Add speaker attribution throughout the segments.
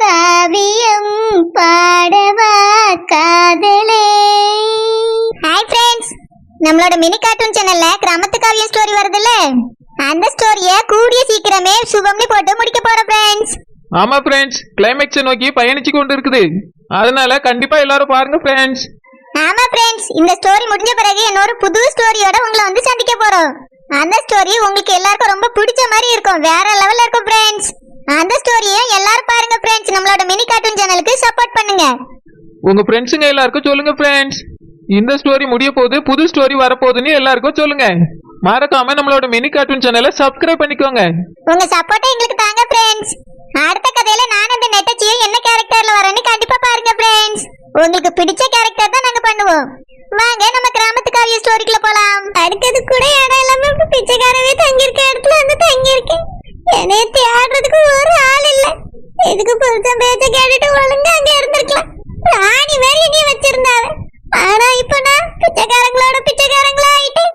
Speaker 1: காவியம் பாடவா காதலே. Hi friends நம்மளோட மினி கார்ட்டூன் சேனல்ல கிராமத்து காவியம் ஸ்டோரி வருதுல்ல? அந்த ஸ்டோரிய கூடிய சீக்கிரமே சுபம்னி போட்டு முடிக்க போறோம் ஃப்ரெண்ட்ஸ்
Speaker 2: ஆமா ஃப்ரெண்ட்ஸ் கிளைமேக்ஸை நோக்கி பயணிச்சு கொண்டு இருக்குது அதனால கண்டிப்பா எல்லாரும் பாருங்க ஃப்ரெண்ட்ஸ்
Speaker 1: ஆமா ஃப்ரெண்ட்ஸ் இந்த ஸ்டோரி முடிஞ்ச பிறகு இன்னொரு புது ஸ்டோரியோட உங்களை வந்து சந்திக்க போறோம். அந்த ஸ்டோரி உங்களுக்கு எல்லாருக்கும் ரொம்ப பிடிச்ச மாதிரி இருக்கும். வேற லெவல்ல இருக்கும் ஃப்ரெண்ட்ஸ் அந்த ஸ்டோரியை எல்லாரும் பாருங்க ஃப்ரெண்ட்ஸ் நம்மளோட மினி கார்ட்டூன் சேனலுக்கு சப்போர்ட் பண்ணுங்க.
Speaker 2: உங்க ஃப்ரெண்ட்ஸுங்க எல்லாருக்கும் சொல்லுங்க ஃப்ரெண்ட்ஸ் இந்த ஸ்டோரி முடிய போகுது புது ஸ்டோரி வரப்போகுதுன்னு எல்லாருக்கும் சொல்லுங்க. மறக்காம நம்மளோட மினி கார்ட்டூன் சேனலை சப்ஸ்கிரைப் பண்ணிக்கோங்க.
Speaker 1: உங்க சப்போர்ட்டை எங்களுக்கு தாங்க ஃப்ரெண்ட்ஸ் அடுத்த கதையில நான் அந்த நெட்டச்சியும் என்ன கேரக்டர்ல வரேன்னு கண்டிப்பா பாருங்க ஃப்ரெண்ட்ஸ் உங்களுக்கு பிடிச்ச கேரக்டர் தான் நாங்க பண்ணுவோம். வாங்க நம்ம கிராமத்து காவிய ஸ்டோரிக்குள்ள போலாம். அடுத்தது கூட இடம் இல்லாம பிச்சைக்காரவே தங்கி இருக்க இடத்துல வந்து தங்கி இருக்கேன் என்னைய தேடுறதுக்கு ஒரு ஆள் இல்ல இதுக்கு புருஷன் பேச்ச கேட்டுட்டு ஒழுங்கா அங்க இருந்திருக்கலாம். ராணி மாதிரி நீ வச்சிருந்தாவ. ஆனா இப்ப நான் பிச்சைக்காரங்களோட பிச்சைக்காரங்களா ஆயிட்டேன்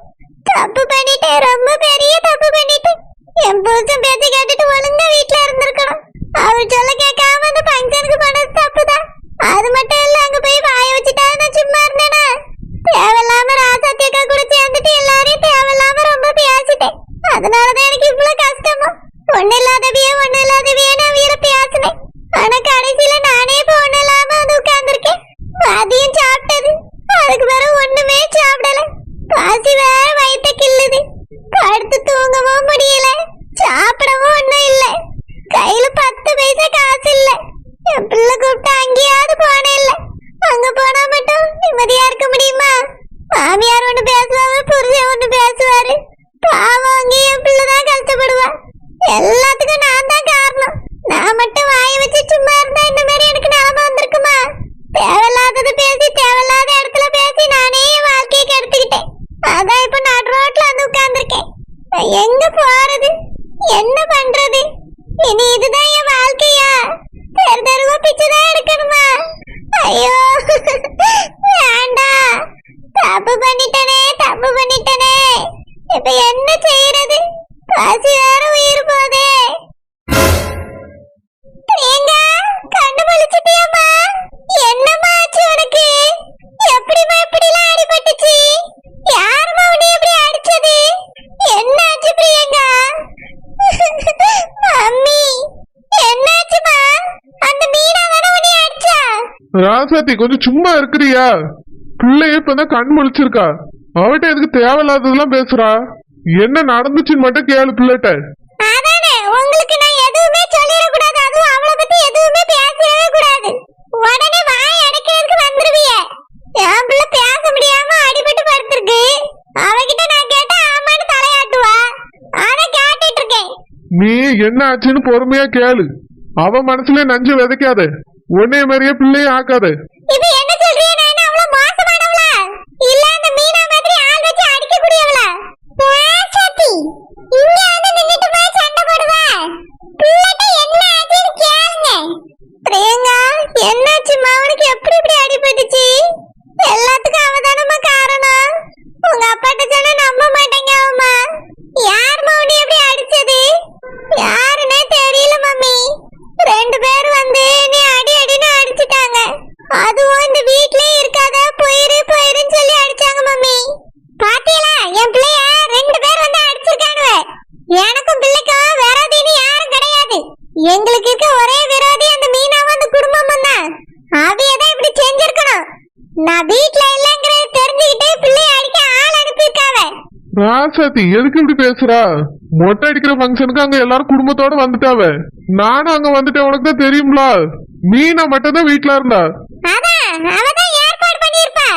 Speaker 1: தப்பு பண்ணிட்டேன் ரொம்ப பெரிய தப்பு பண்ணிட்டேன் என் புருஷன் பேச்ச கேட்டுட்டு ஒழுங்கா வீட்டுல இருந்திருக்கணும். அவர் சொல்ல கேட்காம அந்த பங்கனுக்கு பண்ணது தப்புதான். அது மட்டும் இல்ல அங்க போய் வாய வச்சுட்டா நான் சும்மா இருந்தேனா? தேவையில்லாம ராசாத்தி அக்கா கூட எல்லாரையும் தேவையில்லாம ரொம்ப பேசிட்டேன் அதனாலதான் எனக்கு இவ்வளவு கஷ்டமா ஒண்ணு இல்லாதவியே ஒண்ணு இல்லாதவியே நான் வீர பேசினேன் ஆனா கடைசியில நானே இப்ப ஒண்ணு இல்லாம வந்து உட்கார்ந்துருக்கேன் அதையும் சாப்பிட்டது அதுக்கு பிறகு ஒண்ணுமே சாப்பிடல பாசி வேற வயித்த கிள்ளுது படுத்து தூங்கவும் முடியல சாப்பிடவும் ஒண்ணும் இல்ல கையில பத்து பைசா காசு இல்ல என் பிள்ளை கூப்பிட்டு அங்கேயாவது போனே இல்ல அங்க போனா மட்டும் நிம்மதியா இருக்க முடியுமா மாமியார் ஒண்ணு பேசுவாங்க புருஷன் ஒண்ணு பேசுவாரு பாவம் அங்கே என் பிள்ளை தான் கஷ்டப்படுவா எல்லாத்துக்கும் நான் தான் காரணம் நான் மட்டும் வாயை வச்சு சும்மா இருந்தா இந்த மாதிரி எனக்கு நிலைமை வந்திருக்குமா தேவையில்லாதது பேசி தேவையில்லாத இடத்துல பேசி நானே என் வாழ்க்கையை கெடுத்துக்கிட்டேன் அதான் இப்ப நடு ரோட்ல வந்து உட்கார்ந்துருக்கேன் நான் எங்க போறது என்ன பண்றது இனி இதுதான் என் வாழ்க்கையா தெரு தெருவா பிச்சைதான் எடுக்கணுமா ஐயோ வேண்டாம் தப்பு பண்ணிட்டனே தப்பு பண்ணிட்டனே இப்ப என்ன செய்யறது பசி வேற உயிர் போதே பிரியங்கா கண்ணு முழிச்சிட்டியாம்மா என்னம்மா ஆச்சு உனக்கு எப்படிம்மா இப்படிலாம் அடிபட்டுச்சு யாரும்மா உன்னை இப்படி அடிச்சது என்னாச்சு பிரியங்கா மம்மி என்னாச்சுமா அந்த மீனா தானே உன்னை அடிச்சா
Speaker 3: ராசாத்தி கொஞ்சம் சும்மா இருக்கிறியா? பிள்ளைய இப்பதான் கண் முழிச்சிருக்கா. அவட்ட எதுக்கு தேவையில்லாததெல்லாம் பேசுறா? என்ன நடந்துச்சுன்னு மட்டும் கேளு பிள்ளைகிட்ட.
Speaker 1: அதானே உங்களுக்கு நான் எதுவுமே சொல்லிட கூடாது அதுவும் அவளை பத்தி எதுவுமே பேசவே கூடாது. உடனே வாய் அடைக்கிறதுக்கு வந்துருவிய. என் பிள்ளை பேச முடியாம அடிபட்டு படுத்திருக்கு. அவகிட்ட நான் கேட்டா ஆமான்னு தலையாட்டுவா? அத கேட்டுட்டு இருக்கேன்.
Speaker 3: நீ என்ன ஆச்சுன்னு பொறுமையா கேளு. அவ மனசுல நஞ்சு விதைக்காத. உன்னைய மாதிரியே பிள்ளைய ஆக்காது.
Speaker 1: இது என்ன சொல்றீங்க நான் என்ன அவ்வளவு மோசமானவளா? இல்ல அந்த மீனா மாதிரி ஆள் வச்சு அடிக்க கூடியவளா சத்தி. இங்க வந்து நின்னுட்டு போய் சண்டை பிள்ளைட்ட என்ன ஆச்சுன்னு கேளுங்க. பிரியங்கா என்னாச்சுமா அவனுக்கு எப்படி இப்படி அடிபட்டுச்சு? எல்லாத்துக்கும்
Speaker 3: ராசாத்தி எதுக்கு இப்படி பேசுறா? மொட்டை அடிக்கிற ஃபங்க்ஷனுக்கு அங்க எல்லாரும் குடும்பத்தோட வந்துட்டாவ. நானும் அங்க வந்துட்டேன் உனக்கு தான் தெரியும்ல? மீனா மட்டும் தான் வீட்டுல இருந்தா.
Speaker 1: அதான் அவதான் ஏற்பாடு பண்ணிருப்பா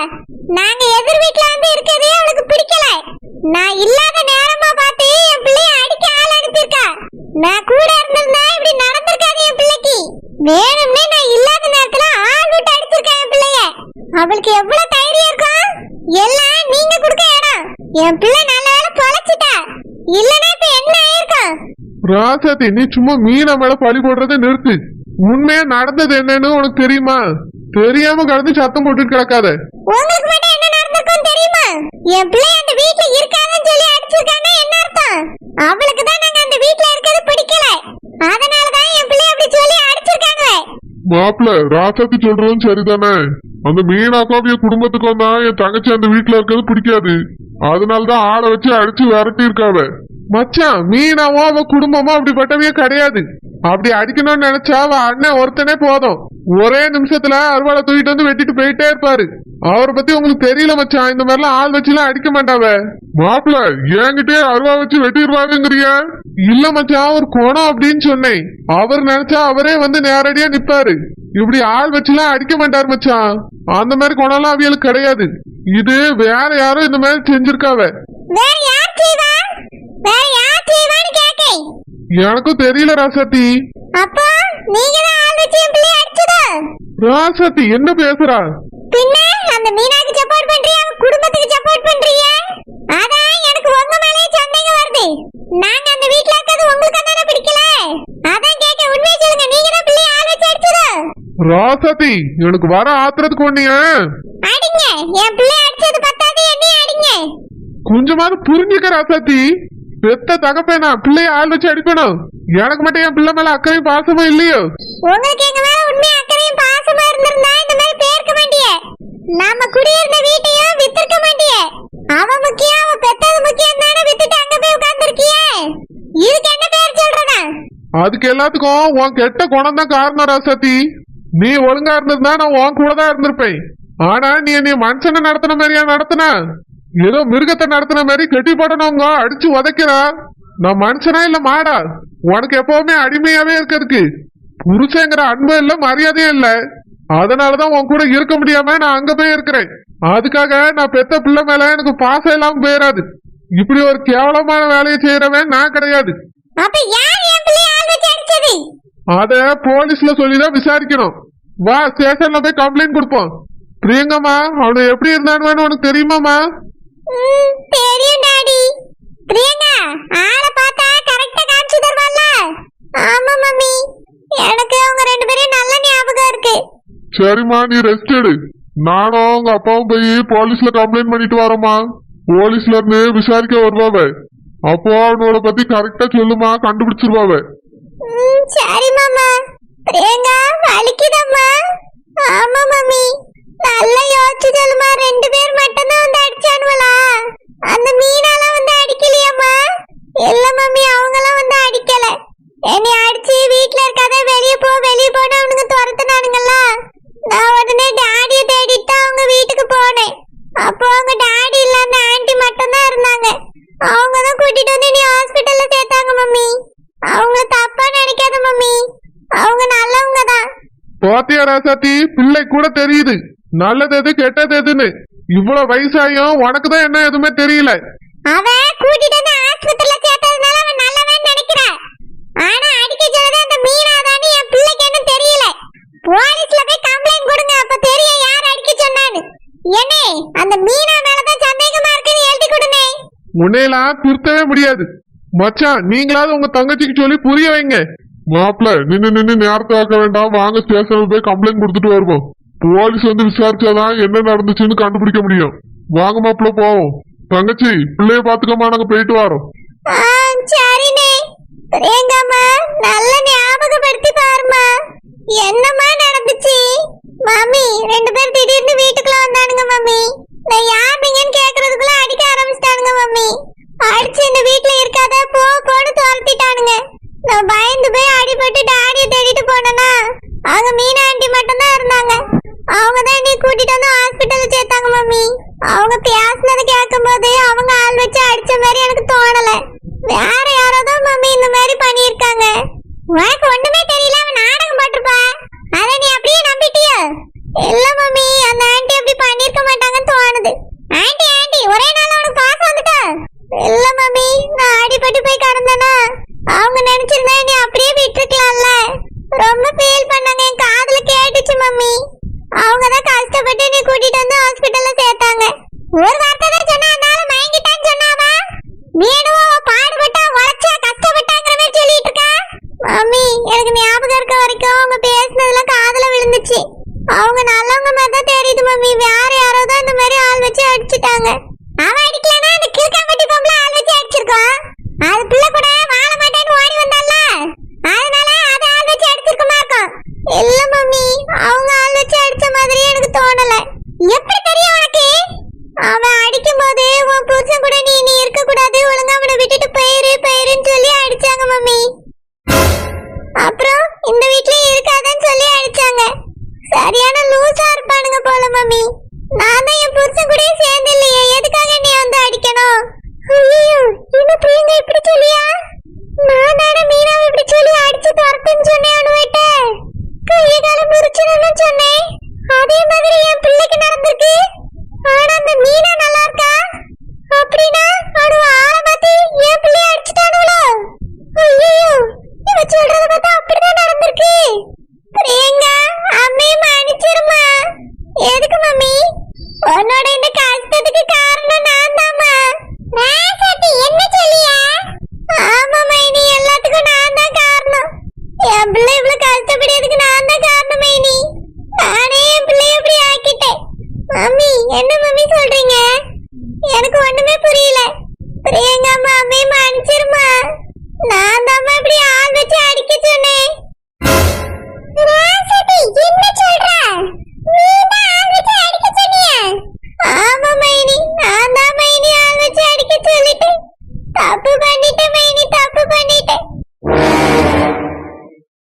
Speaker 1: நாங்க எதிர் வீட்ல வந்து இருக்கதே அவளுக்கு பிடிக்கல. நான் இல்லாத நேரமா பார்த்து என் பிள்ளைய அடிக்க ஆள் அனுப்பியிருக்கா. நான் கூட இருந்திருந்தா இப்படி நடந்திருக்காது என் பிள்ளைக்கு. வேணும்னே நான் இல்லாத நேரத்துல ஆள் விட்டு அடிச்சிருக்கேன் என் பிள்ளைய. அவளுக்கு எவ்வளவு தைரியம் இருக்கும் எல்லாம் நீங்க கொடுக்க இடம். என் பிள்ளை நல்ல இல்லனா இப்ப என்ன ஆயிருக்கும்
Speaker 3: ராசாத்தி நீ சும்மா மீனா மேல பழி போடுறதை நிறுத்து. உண்மையா நடந்தது என்னன்னு உனக்கு தெரியுமா? தெரியாம கடந்து சத்தம் போட்டுட்டு கிடக்காத.
Speaker 1: உங்களுக்கு மட்டும் என்ன நடந்திருக்கும் தெரியுமா? என் பிள்ளை அந்த வீட்ல இருக்காதுன்னு சொல்லி அடிச்சிருக்காங்க என்ன அர்த்தம்? அவளுக்கு தான் நாங்க அந்த வீட்ல இருக்கிறது பிடிக்கல. அதனால தான் என் பிள்ளை அப்படி
Speaker 3: மாப்பிள்ள ராசாத்தி சொல்றதும் சரிதானே? அந்த மீனாக்காவிய குடும்பத்துக்கும் தான் என் தங்கச்சி அந்த வீட்டுல இருக்கிறது பிடிக்காது. அதனாலதான் ஆளை வச்சு அடிச்சு விரட்டி இருக்காவ மச்சான் மீனாவோ அவ குடும்பமோ அப்படிப்பட்டவையே கிடையாது. அப்படி அடிக்கணும்னு நினைச்சா அவ அண்ணன் ஒருத்தனே போதும். ஒரே நிமிஷத்துல அருவாளை தூக்கிட்டு வந்து வெட்டிட்டு போயிட்டே இருப்பாரு. அவரை பத்தி உங்களுக்கு தெரியல மச்சான். இந்த மாதிரிலாம் ஆள் வச்சுலாம் அடிக்க மாட்டாவ. மாப்பிள்ள என்கிட்டயே அருவா வச்சு வெட்டிடுவாருங்கிறிய இல்ல மச்சான் ஒரு குணம் அப்படின்னு சொன்னேன். அவர் நினைச்சா அவரே வந்து நேரடியா நிப்பாரு. இப்படி ஆள் வச்சுலாம் அடிக்க மாட்டாரு மச்சான். அந்த மாதிரி குணம்லாம் அவியலுக்கு கிடையாது. இது வேற யாரும் இந்த மாதிரி செஞ்சிருக்காவ. எனக்கும் தெரியல ராசாத்தி. ராசாத்தி என்ன பேசுறா?
Speaker 1: பின்ன அந்த மீனாக்கு சப்போர்ட் பண்றியா அவன் குடும்பத்துக்கு சப்போர்ட் பண்றியா அதான் எனக்கு உங்க மேலயே சந்தேகம் வருது நாங்க அந்த வீட்ல இருக்கிறது உங்களுக்கு தானே பிடிக்கல அதான் கேட்க உண்மையை சொல்லுங்க நீங்க தான் பிள்ளைய ஆள் வச்சு அடிச்சதா
Speaker 3: ராசாத்தி எனக்கு வர ஆத்திரத்துக்கு ஒண்ணிய
Speaker 1: அடிங்க. என் பிள்ளை அடிச்சது பத்தாது அடிங்க.
Speaker 3: கொஞ்சமாவது புரிஞ்சுக்க ராசாத்தி பெத்த தகப்பேனா பிள்ளைய ஆள் வச்சு அடிப்பேனும் எனக்கு மட்டும் என் பிள்ளை மேல அக்கறையும் பாசமும் இல்லையோ?
Speaker 1: உங்களுக்கு எங்க மேல உண்மை அக்கறையும் பாசமா இருந்திருந்தா இந்த மாதிரி பேர்க்க மாட்டியே? நாம குடியிருந்த வீட்டையும் வித்திருக்க மாட்டியே? அவன் முக்கியம் அவன் பெத்தது முக்கியம் தானே வித்துட்டு அங்க போய் உட்கார்ந்துருக்கியே? இதுக்கு என்ன பேர் சொல்றதா?
Speaker 3: அதுக்கு எல்லாத்துக்கும் உன் கெட்ட குணம் தான் காரணம் ராசாத்தி நீ ஒழுங்கா இருந்திருந்தா நான் உன் கூட தான் இருந்திருப்பேன். ஆனா நீ நீ மனுஷனை நடத்தின மாதிரியா நடத்தின ஏதோ மிருகத்தை நடத்தின மாதிரி கெட்டி போடணுங்க அடிச்சு உதைக்கிறா நான் மனுஷனா இல்ல மாடா? உனக்கு எப்பவுமே அடிமையாவே இருக்கிறதுக்கு. புருஷங்கிற அன்பு இல்ல மரியாதையும் இல்ல. அதனாலதான் உன் கூட இருக்க முடியாம நான் அங்க போய் இருக்கிறேன். அதுக்காக நான் பெத்த பிள்ளை மேல எனக்கு பாசம் இல்லாம போயிடாது இப்படி ஒரு கேவலமான வேலையை செய்யறவன் நான் கிடையாது.
Speaker 1: அப்ப யார் என் பிள்ளைய ஆள் வச்சு அடிச்சது?
Speaker 3: அத போலீஸ்ல சொல்லிதான் விசாரிக்கணும். வா ஸ்டேஷன்ல போய் கம்ப்ளைண்ட் கொடுப்போம். பிரியங்கம்மா அவனு எப்படி இருந்தான்னு உனக்கு தெரியுமாமா
Speaker 1: தெரியும் டாடி. பிரியங்கா ஆளை பார்த்தா கரெக்டா காமிச்சு தருவாள்ல. ஆமா மம்மி. எனக்கு அவங்க ரெண்டு பேரும் நல்ல ஞாபகம் இருக்கு.
Speaker 3: சரிம்மா நீ ரெஸ்ட் எடு. நானும் உங்க அப்பாவும் போய் போலீஸ்ல கம்ப்ளைண்ட் பண்ணிட்டு வரோமா போலீஸ்ல இருந்து விசாரிக்க வருவாவ. அப்போ அவனோட பத்தி கரெக்டா சொல்லுமா கண்டுபிடிச்சிருவாவ.
Speaker 1: சரி மாமா. பிரியங்கா வலிக்குதம்மா? ஆமா மம்மி. நல்லா யோசிச்சு சொல்லுமா ரெண்டு பேர் மட்டும்தான் வந்து அடிச்சானுவலா அந்த மீனாலாம் வந்து அடிக்கலையாம்மா? இல்ல மம்மி அவங்களாம் வந்து அடிக்கல. என்னை அடிச்சு வீட்ல இருக்காத வெளியே போ வெளியே போன அவனுங்க துரத்துனானுங்கல்ல. நான் உடனே டாடியை தேடிட்டு தான் அவங்க வீட்டுக்கு போனேன். அப்போ அவங்க டாடி இல்ல அந்த மட்டும்தான் மட்டும் தான் இருந்தாங்க. அவங்க தான் கூட்டிட்டு வந்து நீ ஹாஸ்பிட்டல்ல சேர்த்தாங்க மம்மி அவங்க தப்பா நினைக்காத மம்மி அவங்க நல்லவங்க தான்
Speaker 3: பாத்தியா ராசாத்தி பிள்ளை கூட தெரியுது. நல்லது எது கெட்டது எதுன்னு இவ்வளவு வயசாயும் உனக்கு தான் என்ன எதுவுமே தெரியல.
Speaker 1: அவன் கூட்டிட்டு வந்து ஆஸ்பத்திரியில சேர்த்ததுனால அவன் நல்லவன் நினைக்கிறான் ஆனா அடிக்க சொன்னது அந்த மீனாதான்னு என் பிள்ளைக்கு என்ன தெரியல. போலீஸ்ல போய் கம்ப்ளைண்ட் கொடுங்க அப்ப தெரியும் யார் அடிக்க சொன்னான்னு. என்னே அந்த மீனா மேலதான் சந்தேகமா இருக்குன்னு எழுதி கொடுங்க
Speaker 3: உன்னையெல்லாம் திருத்தவே முடியாது. மச்சான் நீங்களாவது உங்க தங்கச்சிக்கு சொல்லி புரிய வைங்க. மாப்பிள்ள நின்னு நின்னு நேரத்தை ஆக்க வேண்டாம். வாங்க ஸ்டேஷனுக்கு போய் கம்ப்ளைண்ட் கொடுத்துட்டு வருவோம். போலீஸ் வந்து விசாரிச்சாதான் என்ன நடந்துச்சுன்னு கண்டுபிடிக்க முடியும். வாங்க மாப்பிள்ள போவோம். தங்கச்சி பிள்ளைய பாத்துக்கமா நாங்க போயிட்டு வரோம்.
Speaker 1: ஆ, சரிண்ணே. பிரியங்கம்மா நல்ல ஞாபகப்படுத்தி பாருமா என்னம்மா நடந்துச்சு? மாமி ரெண்டு பேர் திடீர்னு வீட்டுக்குள்ள வந்தானுங்க மம்மி. நான் யார் கேக்குறதுக்குள்ள அடிக்க ஆரம்பிச்சிட்டானுங்க மம்மி. அடிச்சு இந்த வீட்டுல இருக்காத போ போன்னு துரத்திட்டானுங்க. நான் பயந்து போய் அடிபட்டு டாடியை தேடிட்டு போனேன்னா அங்க மீனா ஆண்டி மட்டும் தான் இருந்தாங்க. அவங்க தான் நீ கூட்டிட்டு வந்து ஹாஸ்பிட்டல் சேர்த்தாங்க மம்மி. அவங்க பேசினது கேட்கும் போது அவங்க ஆள் வச்சு அடிச்ச மாதிரி எனக்கு தோணல. வேற யாரோ தான் மம்மி இந்த மாதிரி பண்ணியிருக்காங்க. உனக்கு ஒண்ணுமே தெரியல அவன் நாடகம் போட்டிருப்பா. அதை நீ அப்படியே நம்பிட்டிய? இல்ல மம்மி. அந்த ஆண்டி அப்படி பண்ணிருக்க